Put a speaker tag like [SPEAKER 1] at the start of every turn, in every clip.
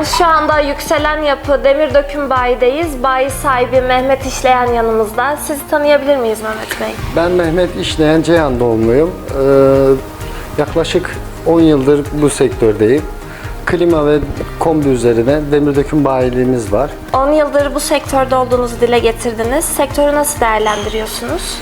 [SPEAKER 1] izleyenler. Şu anda Yükselen Yapı Demir Döküm Bayi'deyiz. Bayi sahibi Mehmet İşleyen yanımızda. Sizi tanıyabilir miyiz Mehmet Bey?
[SPEAKER 2] Ben Mehmet İşleyen Ceyhan doğumluyum. Ee, yaklaşık 10 yıldır bu sektördeyim. Klima ve kombi üzerine demir döküm bayiliğimiz var.
[SPEAKER 1] 10 yıldır bu sektörde olduğunuzu dile getirdiniz. Sektörü nasıl değerlendiriyorsunuz?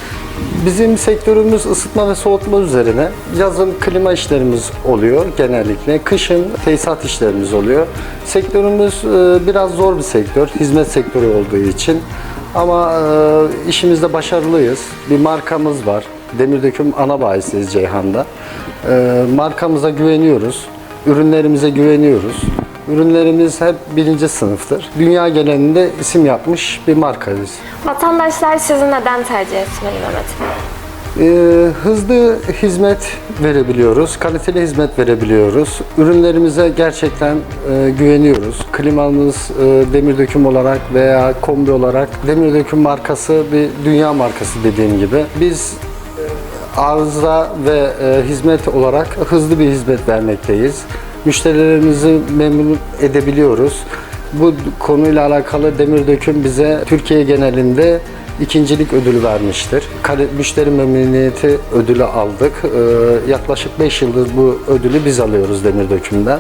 [SPEAKER 2] Bizim sektörümüz ısıtma ve soğutma üzerine. Yazın klima işlerimiz oluyor genellikle. Kışın tesisat işlerimiz oluyor. Sektörümüz e, biraz zor bir sektör. Hizmet sektörü olduğu için. Ama e, işimizde başarılıyız. Bir markamız var. Demir Döküm ana bayisiyiz Ceyhan'da. E, Markamıza güveniyoruz. Ürünlerimize güveniyoruz. Ürünlerimiz hep birinci sınıftır. Dünya genelinde isim yapmış bir markayız.
[SPEAKER 1] Vatandaşlar sizi neden tercih etmeli Mehmet Bey?
[SPEAKER 2] Ee, hızlı hizmet verebiliyoruz, kaliteli hizmet verebiliyoruz. Ürünlerimize gerçekten e, güveniyoruz. Klimamız e, demir döküm olarak veya kombi olarak demir döküm markası bir dünya markası dediğim gibi. Biz e, arıza ve e, hizmet olarak hızlı bir hizmet vermekteyiz. Müşterilerimizi memnun edebiliyoruz. Bu konuyla alakalı Demir Döküm bize Türkiye genelinde ikincilik ödülü vermiştir. Kale- Müşteri memnuniyeti ödülü aldık. Ee, yaklaşık 5 yıldır bu ödülü biz alıyoruz Demir Döküm'den.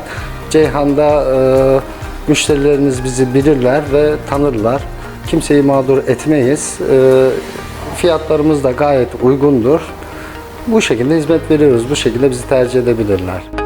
[SPEAKER 2] Ceyhan'da e, müşterilerimiz bizi bilirler ve tanırlar. Kimseyi mağdur etmeyiz. Ee, fiyatlarımız da gayet uygundur. Bu şekilde hizmet veriyoruz. Bu şekilde bizi tercih edebilirler.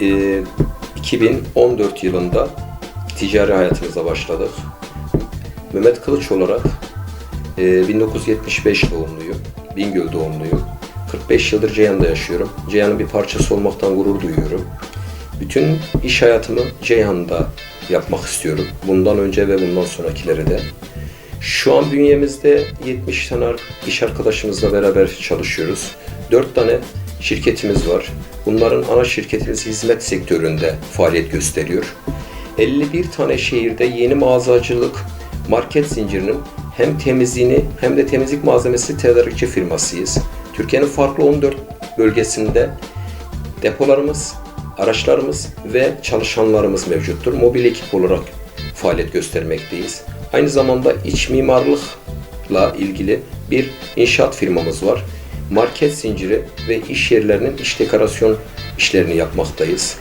[SPEAKER 3] E, 2014 yılında ticari hayatımıza başladık. Mehmet Kılıç olarak e, 1975 doğumluyum. Bingöl doğumluyum. 45 yıldır Ceyhan'da yaşıyorum. Ceyhan'ın bir parçası olmaktan gurur duyuyorum. Bütün iş hayatımı Ceyhan'da yapmak istiyorum. Bundan önce ve bundan sonrakileri de. Şu an bünyemizde 70 tane iş arkadaşımızla beraber çalışıyoruz. 4 tane şirketimiz var. Bunların ana şirketimiz hizmet sektöründe faaliyet gösteriyor. 51 tane şehirde yeni mağazacılık market zincirinin hem temizliğini hem de temizlik malzemesi tedarikçi firmasıyız. Türkiye'nin farklı 14 bölgesinde depolarımız, araçlarımız ve çalışanlarımız mevcuttur. Mobil ekip olarak faaliyet göstermekteyiz. Aynı zamanda iç mimarlıkla ilgili bir inşaat firmamız var. Market zinciri ve iş yerlerinin iç dekorasyon işlerini yapmaktayız.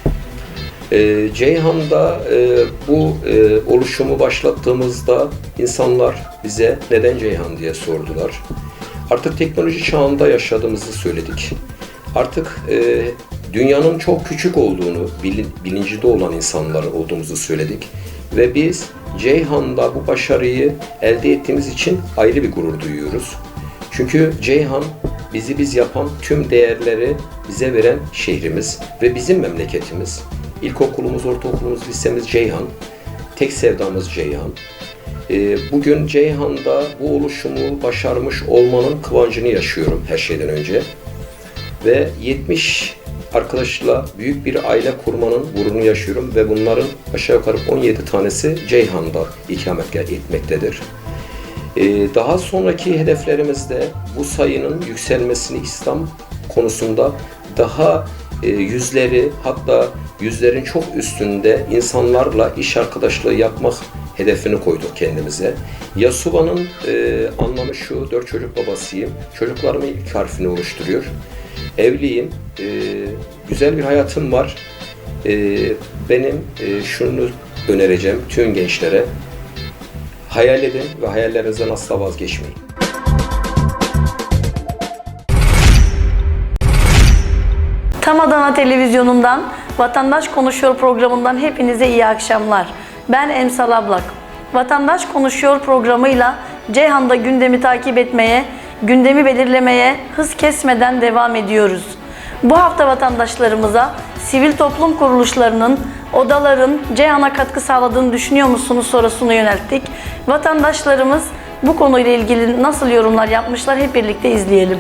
[SPEAKER 3] Ee, Ceyhan'da e, bu e, oluşumu başlattığımızda insanlar bize neden Ceyhan diye sordular. Artık teknoloji çağında yaşadığımızı söyledik. Artık e, dünyanın çok küçük olduğunu bilin, bilincinde olan insanlar olduğumuzu söyledik. Ve biz Ceyhan'da bu başarıyı elde ettiğimiz için ayrı bir gurur duyuyoruz. Çünkü Ceyhan bizi biz yapan tüm değerleri bize veren şehrimiz ve bizim memleketimiz. İlkokulumuz, ortaokulumuz, lisemiz Ceyhan. Tek sevdamız Ceyhan. Ee, Bugün Ceyhan'da bu oluşumu başarmış olmanın kıvancını yaşıyorum her şeyden önce. Ve 70 arkadaşla büyük bir aile kurmanın gururunu yaşıyorum ve bunların aşağı yukarı 17 tanesi Ceyhan'da ikamet etmektedir. Ee, Daha sonraki hedeflerimizde bu sayının yükselmesini İslam konusunda daha e, yüzleri hatta yüzlerin çok üstünde insanlarla iş arkadaşlığı yapmak hedefini koyduk kendimize. Yasuba'nın e, anlamı şu, dört çocuk babasıyım. Çocuklarımın ilk harfini oluşturuyor. Evliyim, e, güzel bir hayatım var. E, benim e, şunu önereceğim tüm gençlere. Hayal edin ve hayallerinizden asla vazgeçmeyin.
[SPEAKER 4] Tam Adana Televizyonu'ndan Vatandaş Konuşuyor programından hepinize iyi akşamlar. Ben Emsal Ablak. Vatandaş Konuşuyor programıyla Ceyhan'da gündemi takip etmeye, gündemi belirlemeye hız kesmeden devam ediyoruz. Bu hafta vatandaşlarımıza sivil toplum kuruluşlarının, odaların Ceyhan'a katkı sağladığını düşünüyor musunuz sorusunu yönelttik. Vatandaşlarımız bu konuyla ilgili nasıl yorumlar yapmışlar hep birlikte izleyelim.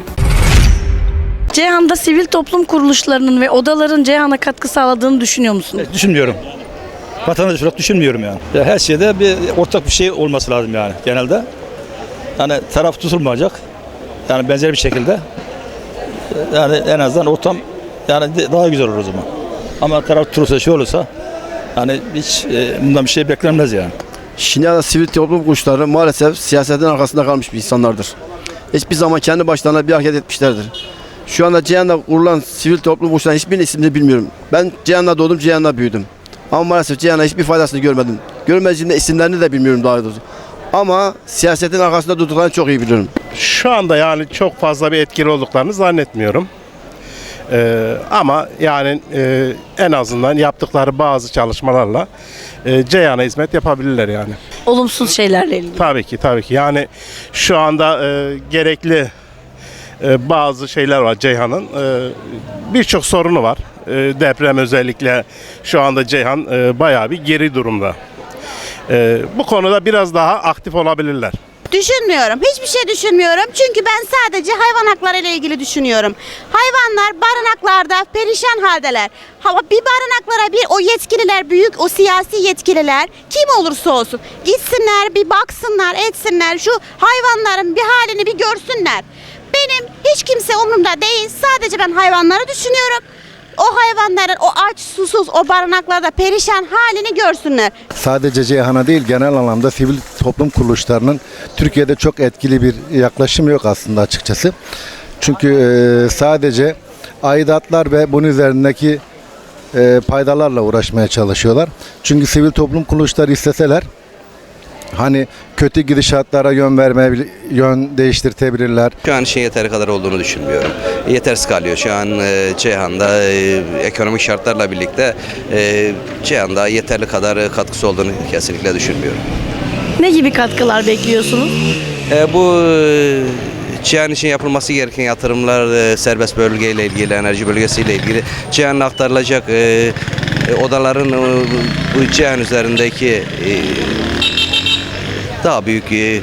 [SPEAKER 4] Ceyhan'da sivil toplum kuruluşlarının ve odaların Ceyhan'a katkı sağladığını düşünüyor musunuz?
[SPEAKER 5] Düşünmüyorum. Vatandaş olarak düşünmüyorum yani. Ya her şeyde bir ortak bir şey olması lazım yani genelde. Yani taraf tutulmayacak. Yani benzer bir şekilde. Yani en azından ortam yani daha güzel olur o zaman. Ama taraf tutulursa şey olursa yani hiç e, bundan bir şey beklenmez yani.
[SPEAKER 6] Şinya'da sivil toplum kuruluşları maalesef siyasetin arkasında kalmış bir insanlardır. Hiçbir zaman kendi başlarına bir hareket etmişlerdir. Şu anda Ceyhan'da kurulan sivil toplum kuruluşlarının hiçbirinin ismini bilmiyorum. Ben Ceyhan'da doğdum, Ceyhan'da büyüdüm. Ama maalesef Ceyhan'a hiçbir faydasını görmedim. Görmediğimde isimlerini de bilmiyorum daha doğrusu. Ama siyasetin arkasında durduklarını çok iyi biliyorum.
[SPEAKER 7] Şu anda yani çok fazla bir etkili olduklarını zannetmiyorum. Ee, ama yani e, en azından yaptıkları bazı çalışmalarla e, Ceyhan'a hizmet yapabilirler yani.
[SPEAKER 4] Olumsuz şeylerle ilgili.
[SPEAKER 7] Tabii ki tabii ki yani şu anda e, gerekli e, bazı şeyler var Ceyhan'ın. E, Birçok sorunu var. E, deprem özellikle şu anda Ceyhan e, bayağı bir geri durumda. E, bu konuda biraz daha aktif olabilirler.
[SPEAKER 8] Düşünmüyorum. Hiçbir şey düşünmüyorum. Çünkü ben sadece hayvan hakları ile ilgili düşünüyorum. Hayvanlar barınaklarda perişan haldeler. Bir barınaklara bir o yetkililer büyük o siyasi yetkililer kim olursa olsun gitsinler bir baksınlar etsinler şu hayvanların bir halini bir görsünler. Benim hiç kimse umurumda değil. Sadece ben hayvanları düşünüyorum. O hayvanların o aç susuz o barınaklarda perişan halini görsünler.
[SPEAKER 9] sadece Ceyhan'a değil genel anlamda sivil toplum kuruluşlarının Türkiye'de çok etkili bir yaklaşım yok aslında açıkçası. Çünkü e, sadece aidatlar ve bunun üzerindeki e, paydalarla uğraşmaya çalışıyorlar. Çünkü sivil toplum kuruluşları isteseler hani kötü gidişatlara yön verme yön değiştirtebilirler.
[SPEAKER 10] Şu an için yeteri kadar olduğunu düşünmüyorum. Yetersiz kalıyor. Şu an e, Ceyhan'da e, ekonomik şartlarla birlikte e, Ceyhan'da yeterli kadar katkısı olduğunu kesinlikle düşünmüyorum.
[SPEAKER 4] Ne gibi katkılar bekliyorsunuz?
[SPEAKER 10] E, bu e, Ceyhan için yapılması gereken yatırımlar e, serbest bölgeyle ilgili, enerji bölgesiyle ilgili Ceyhan'a aktarılacak e, e, odaların e, bu Ceyhan üzerindeki e, daha büyük e,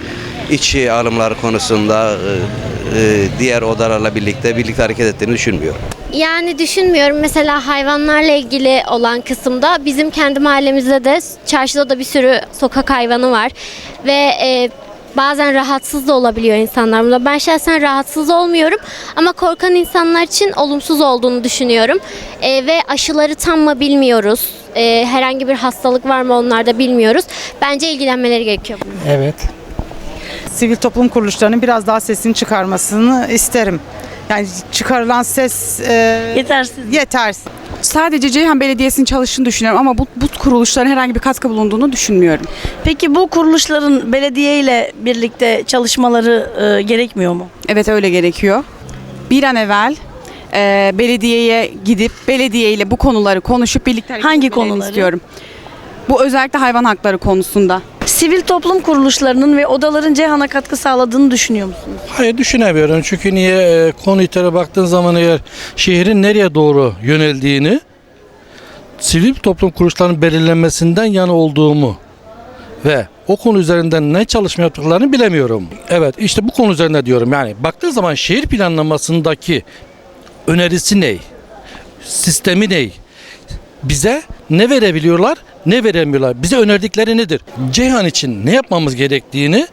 [SPEAKER 10] içi alımlar konusunda e, e, diğer odalarla birlikte birlikte hareket ettiğini düşünmüyorum.
[SPEAKER 11] Yani düşünmüyorum. Mesela hayvanlarla ilgili olan kısımda bizim kendi mahallemizde de çarşıda da bir sürü sokak hayvanı var ve e, bazen rahatsız da olabiliyor insanlar. bunda. Ben şahsen rahatsız olmuyorum ama korkan insanlar için olumsuz olduğunu düşünüyorum. E, ve aşıları tam mı bilmiyoruz. E, herhangi bir hastalık var mı onlarda bilmiyoruz. Bence ilgilenmeleri gerekiyor.
[SPEAKER 12] Evet. Sivil toplum kuruluşlarının biraz daha sesini çıkarmasını isterim. Yani çıkarılan ses e,
[SPEAKER 4] Yetersiz.
[SPEAKER 12] yetersiz. Sadece Ceyhan Belediyesi'nin çalıştığını düşünüyorum ama bu, bu kuruluşların herhangi bir katkı bulunduğunu düşünmüyorum.
[SPEAKER 4] Peki bu kuruluşların belediye ile birlikte çalışmaları e, gerekmiyor mu?
[SPEAKER 12] Evet öyle gerekiyor. Bir an evvel e, belediyeye gidip belediye ile bu konuları konuşup birlikte hareket
[SPEAKER 4] Hangi
[SPEAKER 12] etmelerini
[SPEAKER 4] konuları?
[SPEAKER 12] istiyorum. Bu özellikle hayvan hakları konusunda.
[SPEAKER 4] Sivil toplum kuruluşlarının ve odaların Ceyhan'a katkı sağladığını düşünüyor musunuz?
[SPEAKER 13] Hayır düşünemiyorum çünkü niye e, konu itibariyle baktığın zaman eğer şehrin nereye doğru yöneldiğini sivil toplum kuruluşlarının belirlenmesinden yana olduğumu ve o konu üzerinden ne çalışma yaptıklarını bilemiyorum. Evet işte bu konu üzerinde diyorum yani baktığın zaman şehir planlamasındaki önerisi ne? Sistemi ne? Bize ne verebiliyorlar, ne veremiyorlar? Bize önerdikleri nedir? Ceyhan için ne yapmamız gerektiğini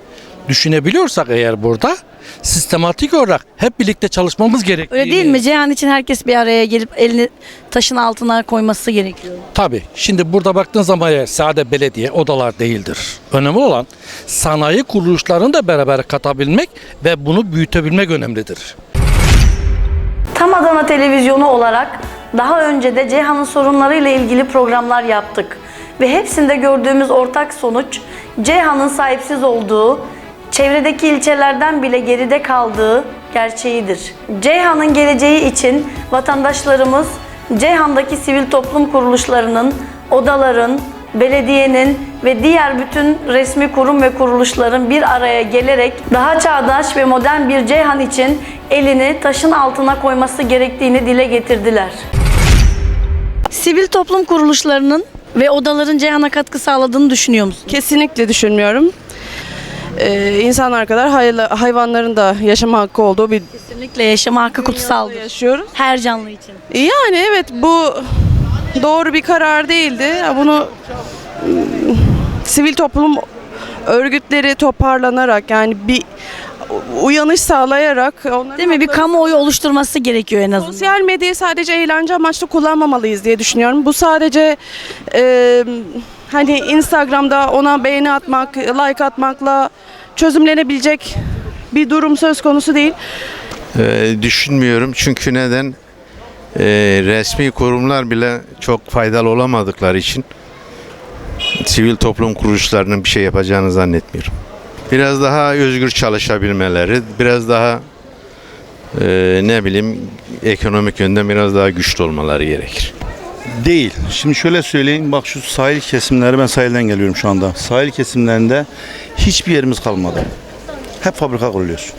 [SPEAKER 13] düşünebiliyorsak eğer burada sistematik olarak hep birlikte çalışmamız gerektiğini.
[SPEAKER 4] Öyle değil mi? Ceyhan için herkes bir araya gelip elini taşın altına koyması gerekiyor.
[SPEAKER 13] Tabii. Şimdi burada baktığın zaman eğer sade belediye odalar değildir. Önemli olan sanayi kuruluşlarını da beraber katabilmek ve bunu büyütebilmek önemlidir.
[SPEAKER 4] Tam Adana Televizyonu olarak daha önce de Ceyhan'ın sorunlarıyla ilgili programlar yaptık. Ve hepsinde gördüğümüz ortak sonuç Ceyhan'ın sahipsiz olduğu, çevredeki ilçelerden bile geride kaldığı gerçeğidir. Ceyhan'ın geleceği için vatandaşlarımız Ceyhan'daki sivil toplum kuruluşlarının, odaların, belediyenin ve diğer bütün resmi kurum ve kuruluşların bir araya gelerek daha çağdaş ve modern bir Ceyhan için elini taşın altına koyması gerektiğini dile getirdiler. Sivil toplum kuruluşlarının ve odaların Ceyhan'a katkı sağladığını düşünüyor musunuz?
[SPEAKER 8] Kesinlikle düşünmüyorum.
[SPEAKER 14] e, insanlar kadar hayvanların da yaşama hakkı olduğu bir
[SPEAKER 4] Kesinlikle yaşama hakkı kutsaldır.
[SPEAKER 14] yaşıyoruz.
[SPEAKER 4] Her canlı için.
[SPEAKER 14] Yani evet bu doğru bir karar değildi. Bunu ım, sivil toplum örgütleri toparlanarak yani bir uyanış sağlayarak onların
[SPEAKER 4] Değil mi? Bir kamuoyu oluşturması gerekiyor en azından.
[SPEAKER 14] Sosyal medyayı sadece eğlence amaçlı kullanmamalıyız diye düşünüyorum. Bu sadece e, hani Instagram'da ona beğeni atmak, like atmakla çözümlenebilecek bir durum söz konusu değil.
[SPEAKER 15] Ee, düşünmüyorum çünkü neden? Ee, resmi kurumlar bile çok faydalı olamadıkları için sivil toplum kuruluşlarının bir şey yapacağını zannetmiyorum. Biraz daha özgür çalışabilmeleri, biraz daha e, ne bileyim ekonomik yönden biraz daha güçlü olmaları gerekir.
[SPEAKER 16] Değil. Şimdi şöyle söyleyeyim. Bak şu sahil kesimleri ben sahilden geliyorum şu anda. Sahil kesimlerinde hiçbir yerimiz kalmadı. Hep fabrika kuruluyor.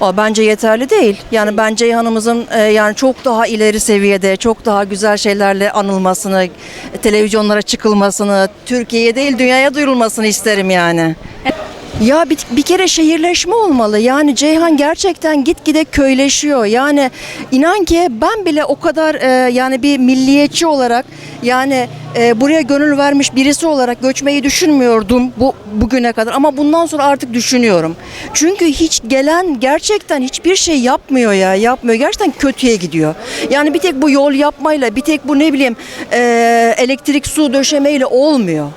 [SPEAKER 17] O bence yeterli değil. Yani ben Ceyhan'ımızın e, yani çok daha ileri seviyede, çok daha güzel şeylerle anılmasını, televizyonlara çıkılmasını, Türkiye'ye değil dünyaya duyurulmasını isterim yani. Ya bir, bir kere şehirleşme olmalı. Yani Ceyhan gerçekten gitgide köyleşiyor. Yani inan ki ben bile o kadar e, yani bir milliyetçi olarak yani e, buraya gönül vermiş birisi olarak göçmeyi düşünmüyordum bu bugüne kadar ama bundan sonra artık düşünüyorum. Çünkü hiç gelen gerçekten hiçbir şey yapmıyor ya yapmıyor. Gerçekten kötüye gidiyor. Yani bir tek bu yol yapmayla bir tek bu ne bileyim e, elektrik su döşemeyle olmuyor.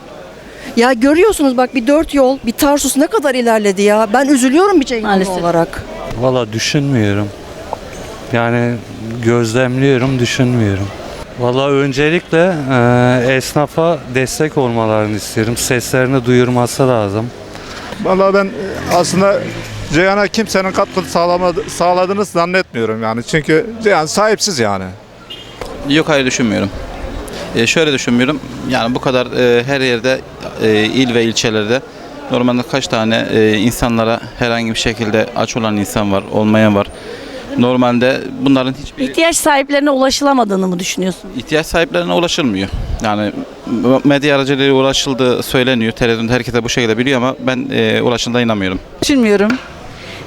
[SPEAKER 17] Ya görüyorsunuz bak bir dört yol, bir Tarsus ne kadar ilerledi ya. Ben üzülüyorum bir
[SPEAKER 4] Maalesef.
[SPEAKER 17] olarak.
[SPEAKER 18] Valla düşünmüyorum. Yani gözlemliyorum, düşünmüyorum. Valla öncelikle e, esnafa destek olmalarını isterim. Seslerini duyurması lazım.
[SPEAKER 19] Vallahi ben e, aslında Ceyhan'a kimsenin katkı sağlamadı, sağladığını zannetmiyorum yani. Çünkü Ceyhan sahipsiz yani.
[SPEAKER 20] Yok hayır düşünmüyorum. E, şöyle düşünmüyorum. Yani bu kadar e, her yerde e, il ve ilçelerde normalde kaç tane e, insanlara herhangi bir şekilde aç olan insan var, olmayan var. Normalde bunların hiçbir
[SPEAKER 4] İhtiyaç sahiplerine ulaşılamadığını mı düşünüyorsun?
[SPEAKER 20] ihtiyaç sahiplerine ulaşılmıyor. Yani medya aracılığıyla ulaşıldığı söyleniyor. Televizyonda herkese bu şekilde biliyor ama ben e, ulaşıldığına inanmıyorum.
[SPEAKER 4] Düşünmüyorum.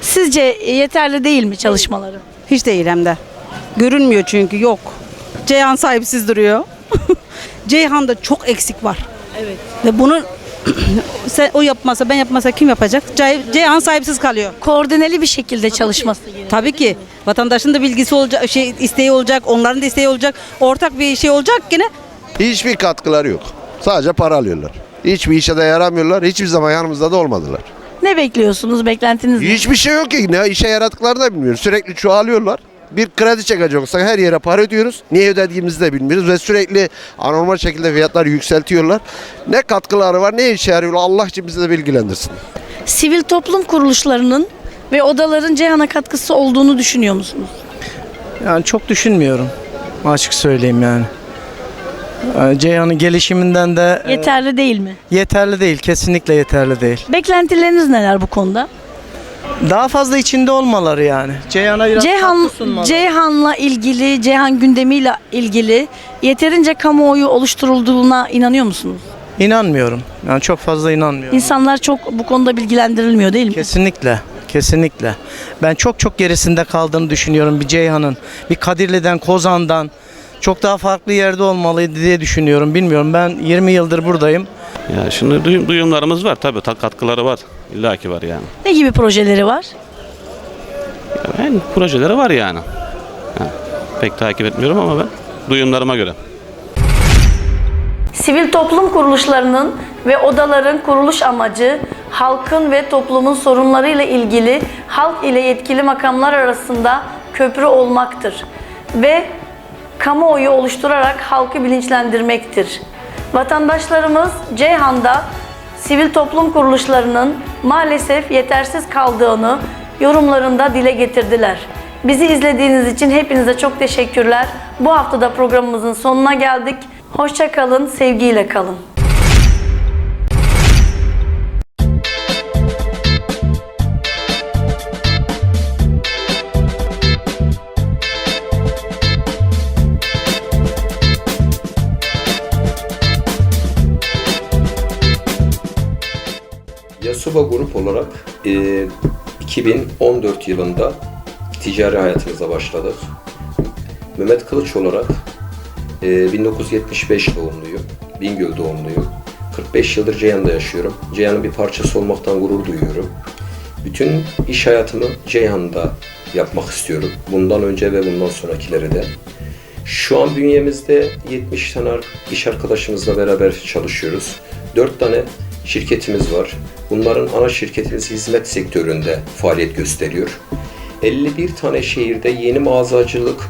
[SPEAKER 4] Sizce yeterli değil mi çalışmaları?
[SPEAKER 12] Hiç değil hem de. Görünmüyor çünkü yok. Ceyhan sahipsiz duruyor. Ceyhan'da çok eksik var.
[SPEAKER 4] Evet.
[SPEAKER 12] Ve bunu sen o yapmasa ben yapmasa kim yapacak? Cey- Ceyhan sahipsiz kalıyor.
[SPEAKER 4] Koordineli bir şekilde çalışması gerekiyor.
[SPEAKER 12] Tabii ki. Vatandaşın da bilgisi olacak, şey isteği olacak, onların da isteği olacak. Ortak bir şey olacak yine.
[SPEAKER 6] Hiçbir katkıları yok. Sadece para alıyorlar. Hiçbir işe de yaramıyorlar. Hiçbir zaman yanımızda da olmadılar.
[SPEAKER 4] Ne bekliyorsunuz? Beklentiniz ne?
[SPEAKER 6] Hiçbir şey yok ki. Ne işe yaradıklarını da bilmiyoruz. Sürekli çoğalıyorlar. Bir kredi çekecek olsak her yere para ödüyoruz. Niye ödediğimizi de bilmiyoruz ve sürekli anormal şekilde fiyatları yükseltiyorlar. Ne katkıları var ne işe yarıyor Allah için bizi de bilgilendirsin.
[SPEAKER 4] Sivil toplum kuruluşlarının ve odaların Ceyhan'a katkısı olduğunu düşünüyor musunuz?
[SPEAKER 21] Yani çok düşünmüyorum. Açık söyleyeyim yani. Ee, Ceyhan'ın gelişiminden de e,
[SPEAKER 4] Yeterli değil mi?
[SPEAKER 21] yeterli değil. Kesinlikle yeterli değil.
[SPEAKER 4] Beklentileriniz neler bu konuda?
[SPEAKER 21] Daha fazla içinde olmaları yani. Ceyhan'a biraz
[SPEAKER 4] Ceyhan
[SPEAKER 21] katkı sunmaları.
[SPEAKER 4] Ceyhan'la ilgili, Ceyhan gündemiyle ilgili yeterince kamuoyu oluşturulduğuna inanıyor musunuz?
[SPEAKER 21] İnanmıyorum. Yani çok fazla inanmıyorum.
[SPEAKER 4] İnsanlar çok bu konuda bilgilendirilmiyor değil mi?
[SPEAKER 21] Kesinlikle. Kesinlikle. Ben çok çok gerisinde kaldığını düşünüyorum bir Ceyhan'ın. Bir Kadirli'den, Kozan'dan çok daha farklı yerde olmalıydı diye düşünüyorum. Bilmiyorum ben 20 yıldır buradayım.
[SPEAKER 22] Ya şimdi duyum, duyumlarımız var tabii ta- katkıları var. İlla ki var yani.
[SPEAKER 4] Ne gibi projeleri var?
[SPEAKER 22] Yani projeleri var yani. Ha, pek takip etmiyorum ama ben duyumlarıma göre.
[SPEAKER 4] Sivil toplum kuruluşlarının ve odaların kuruluş amacı halkın ve toplumun sorunlarıyla ilgili halk ile yetkili makamlar arasında köprü olmaktır ve kamuoyu oluşturarak halkı bilinçlendirmektir. Vatandaşlarımız Ceyhan'da sivil toplum kuruluşlarının maalesef yetersiz kaldığını yorumlarında dile getirdiler. Bizi izlediğiniz için hepinize çok teşekkürler. Bu haftada programımızın sonuna geldik. Hoşça kalın, sevgiyle kalın.
[SPEAKER 3] Yasuba Grup olarak e, 2014 yılında ticari hayatımıza başladık. Mehmet Kılıç olarak e, 1975 doğumluyum. Bingöl doğumluyum. 45 yıldır Ceyhan'da yaşıyorum. Ceyhan'ın bir parçası olmaktan gurur duyuyorum. Bütün iş hayatımı Ceyhan'da yapmak istiyorum. Bundan önce ve bundan sonrakileri de. Şu an bünyemizde 70 tane iş arkadaşımızla beraber çalışıyoruz. 4 tane şirketimiz var. Bunların ana şirketimiz hizmet sektöründe faaliyet gösteriyor. 51 tane şehirde yeni mağazacılık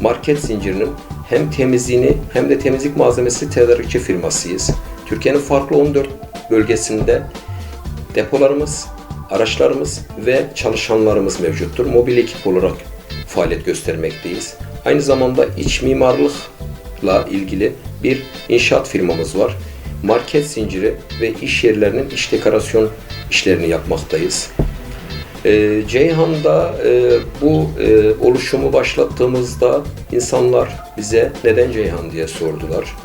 [SPEAKER 3] market zincirinin hem temizliğini hem de temizlik malzemesi tedarikçi firmasıyız. Türkiye'nin farklı 14 bölgesinde depolarımız, araçlarımız ve çalışanlarımız mevcuttur. Mobil ekip olarak faaliyet göstermekteyiz. Aynı zamanda iç mimarlıkla ilgili bir inşaat firmamız var. Market zinciri ve iş yerlerinin iç dekorasyon işlerini yapmaktayız. Ee, Ceyhan'da e, bu e, oluşumu başlattığımızda insanlar bize neden Ceyhan diye sordular.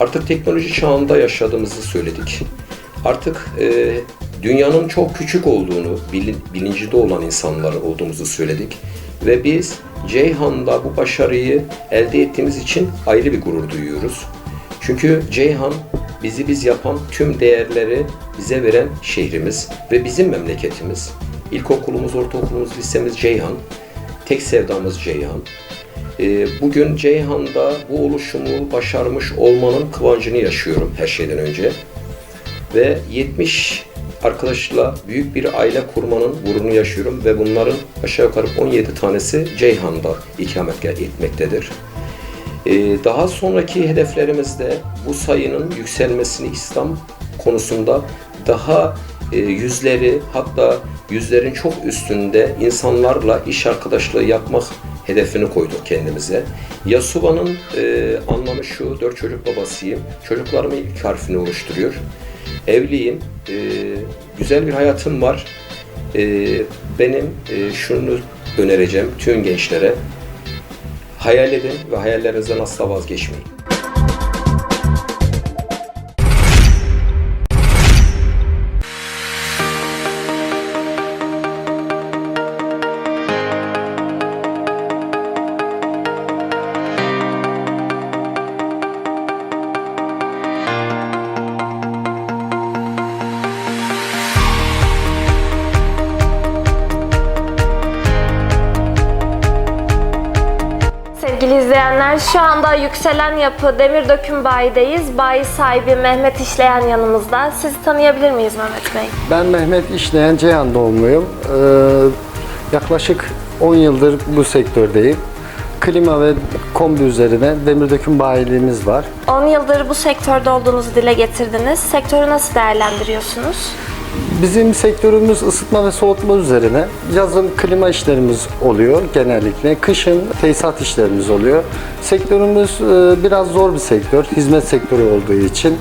[SPEAKER 3] Artık teknoloji çağında yaşadığımızı söyledik. Artık e, dünyanın çok küçük olduğunu bilin, bilincinde olan insanlar olduğumuzu söyledik. Ve biz Ceyhan'da bu başarıyı elde ettiğimiz için ayrı bir gurur duyuyoruz. Çünkü Ceyhan bizi biz yapan tüm değerleri bize veren şehrimiz ve bizim memleketimiz. İlkokulumuz, ortaokulumuz, lisemiz Ceyhan. Tek sevdamız Ceyhan. Ee, Bugün Ceyhan'da bu oluşumu başarmış olmanın kıvancını yaşıyorum her şeyden önce. Ve 70 arkadaşla büyük bir aile kurmanın gururunu yaşıyorum ve bunların aşağı yukarı 17 tanesi Ceyhan'da ikamet etmektedir. Ee, Daha sonraki hedeflerimizde bu sayının yükselmesini İslam konusunda daha e, yüzleri hatta yüzlerin çok üstünde insanlarla iş arkadaşlığı yapmak hedefini koyduk kendimize. Yasuba'nın e, anlamı şu, dört çocuk babasıyım. Çocuklarımın ilk harfini oluşturuyor. Evliyim, e, güzel bir hayatım var. E, benim e, şunu önereceğim tüm gençlere. Hayal edin ve hayallerinizden asla vazgeçmeyin.
[SPEAKER 23] İzleyenler şu anda Yükselen Yapı Demir Döküm Bayi'deyiz. Bayi sahibi Mehmet İşleyen yanımızda. Sizi tanıyabilir miyiz Mehmet Bey?
[SPEAKER 2] Ben Mehmet İşleyen Ceyhan doğumluyum. Ee, yaklaşık 10 yıldır bu sektördeyim. Klima ve kombi üzerine demir döküm bayiliğimiz var.
[SPEAKER 23] 10 yıldır bu sektörde olduğunuzu dile getirdiniz. Sektörü nasıl değerlendiriyorsunuz?
[SPEAKER 2] Bizim sektörümüz ısıtma ve soğutma üzerine. Yazın klima işlerimiz oluyor genellikle. Kışın tesisat işlerimiz oluyor. Sektörümüz e, biraz zor bir sektör, hizmet sektörü olduğu için.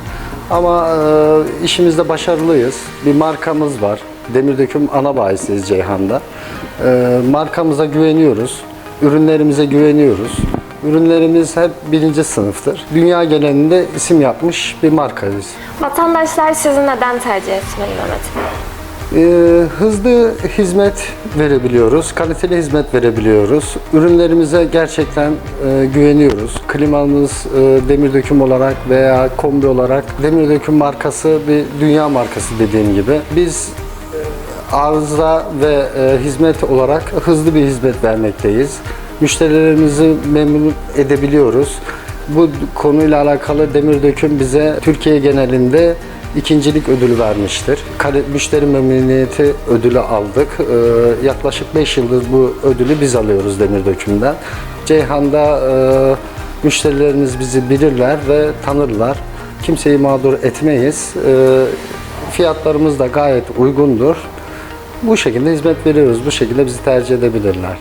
[SPEAKER 2] Ama e, işimizde başarılıyız. Bir markamız var. Demirdöküm ana bayisiyiz Ceyhan'da. E, Markamıza güveniyoruz. Ürünlerimize güveniyoruz. Ürünlerimiz hep birinci sınıftır. Dünya genelinde isim yapmış bir markayız.
[SPEAKER 23] Vatandaşlar sizi neden tercih etmeli Mehmet?
[SPEAKER 2] Ee, hızlı hizmet verebiliyoruz, kaliteli hizmet verebiliyoruz. Ürünlerimize gerçekten e, güveniyoruz. Klimamız e, demir döküm olarak veya kombi olarak demir döküm markası bir dünya markası dediğim gibi. Biz e, arıza ve e, hizmet olarak hızlı bir hizmet vermekteyiz. Müşterilerimizi memnun edebiliyoruz. Bu konuyla alakalı Demir Döküm bize Türkiye genelinde ikincilik ödülü vermiştir. Kale- Müşteri memnuniyeti ödülü aldık. Ee, yaklaşık 5 yıldır bu ödülü biz alıyoruz Demir Döküm'den. Ceyhan'da e, müşterilerimiz bizi bilirler ve tanırlar. Kimseyi mağdur etmeyiz. Ee, fiyatlarımız da gayet uygundur. Bu şekilde hizmet veriyoruz. Bu şekilde bizi tercih edebilirler.